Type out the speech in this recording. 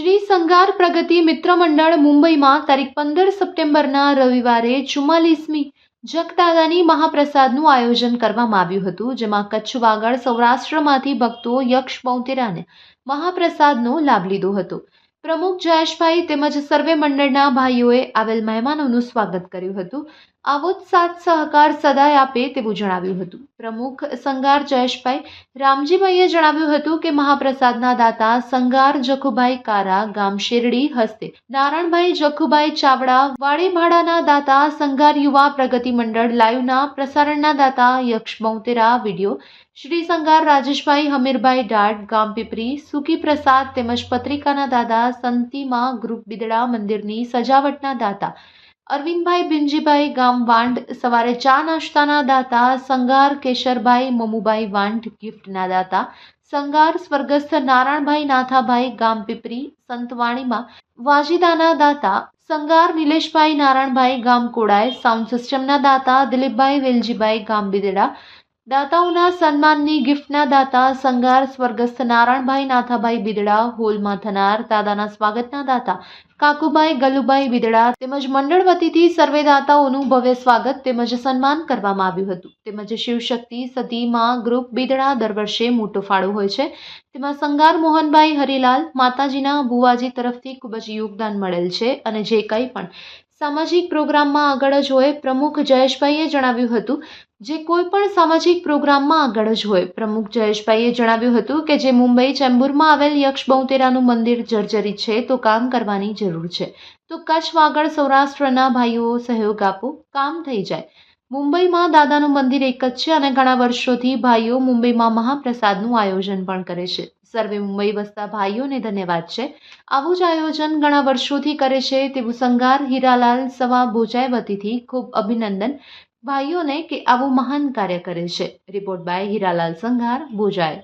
સંઘાર પ્રગતિ મિત્ર મંડળ મુંબઈમાં તારીખ પંદર સપ્ટેમ્બરના રવિવારે ચુમ્માલીસમી જગદાદાની મહાપ્રસાદનું આયોજન કરવામાં આવ્યું હતું, જેમાં કચ્છ વાગડ સૌરાષ્ટ્રમાંથી ભક્તો યક્ષ બૌતેરાને મહાપ્રસાદનો લાભ લીધો હતો. પ્રમુખ જયેશભાઈ તેમજ સર્વે મંડળના ભાઈઓએ આવેલ મહેમાનોનું સ્વાગત કર્યું હતું. આવો જ સહકાર સદાય આપે તેવું જણાવ્યું હતું. પ્રમુખ સંગાર જયેશભાઈ રામજીભાઈએ જણાવ્યું હતું કે મહાપ્રસાદના દાતા સંગાર જખુભાઈ કારા ગામ શેરડી હસ્તે નારાયણભાઈ જખુભાઈ ચાવડા વાડીભાડાના દાતા સંગાર યુવા પ્રગતિ મંડળ લાઈવના પ્રસારણના દાતા યક્ષ બહુતેરા વીડિયો શ્રી સંગાર રાજેશભાઈ હમીરભાઈ ડાટ, ગામ પીપરી સુકી પ્રસાદ તેમજ પત્રિકાના દાદા સંતિમા, ગ્રુપ બિદડા મંદિરની સજાવટના દાતા અરવિંદભાઈ બિંજીભાઈ ગામ વાંડ સવારે ચા નાસ્તાના દાતા, સંગાર કેશરભાઈ, મમુભાઈ વાંડ ગિફ્ટના દાતા, સંગાર સ્વર્ગસ્થ નારાયણભાઈ નાથાભાઈ ગામ પીપરી, સંતવાણીમાં વાજીદાના દાતા, સંગાર નિલેશભાઈ નારાયણભાઈ ગામ કોડાય સાઉન્ડ સિસ્ટમના દાતા દિલીપભાઈ વેલજીભાઈ ગામ બિદડા દાતાઓના સન્માનની ગિફ્ટના દાતા સંગાર સ્વર્ગસ્થ નારાયણભાઈ, નાથાભાઈ બિદડા, હોલમાં થનાર દાદાના સ્વાગતના દાતા કાકુભાઈ, ગલુભાઈ બિદડા તેમજ મંડળ વતીથી સર્વે દાતાઓનું ભવ્ય સ્વાગત તેમજ સન્માન કરવામાં આવ્યું હતું. તેમજ શિવશક્તિ સતીમાં ગ્રુપ બિદડા દર વર્ષે મોટો ફાળો હોય છે. તેમાં સંગાર મોહનભાઈ હરિલાલ માતાજીના ભુવાજી તરફથી ખૂબ જ યોગદાન મળેલ છે અને જે કંઈ પણ સામાજિક પ્રોગ્રામમાં આગળ જ હોય, પ્રમુખ જયેશભાઈએ જણાવ્યું હતું જે કોઈ પણ સામાજિક પ્રોગ્રામમાં આગળ જ હોય, પ્રમુખ જયેશભાઈએ જણાવ્યું હતું કે જે મુંબઈ ચેમ્બુરમાં આવેલ યક્ષ બહુતેરાનું મંદિર જર્જરિત છે, તો કામ કરવાની જરૂર છે. તો કચ્છ, વાગડ, સૌરાષ્ટ્રના ભાઈઓ, સહયોગ આપો, કામ થઈ જાય. મુંબઈમાં દાદાનું મંદિર એક જ છે અને ઘણા વર્ષોથી ભાઈઓ મુંબઈમાં મહાપ્રસાદનું આયોજન પણ કરે છે. સર્વે મુંબઈ વસતા ભાઈઓને ધન્યવાદ છે. આવું જ આયોજન ઘણા વર્ષોથી કરે છે તેવું સંગાર હીરાલાલ સવા ભોજાય વતીથી ખૂબ અભિનંદન ભાઈઓને કે આવું મહાન કાર્ય કરે છે. Report by Hiralal Sanghar Bhojay.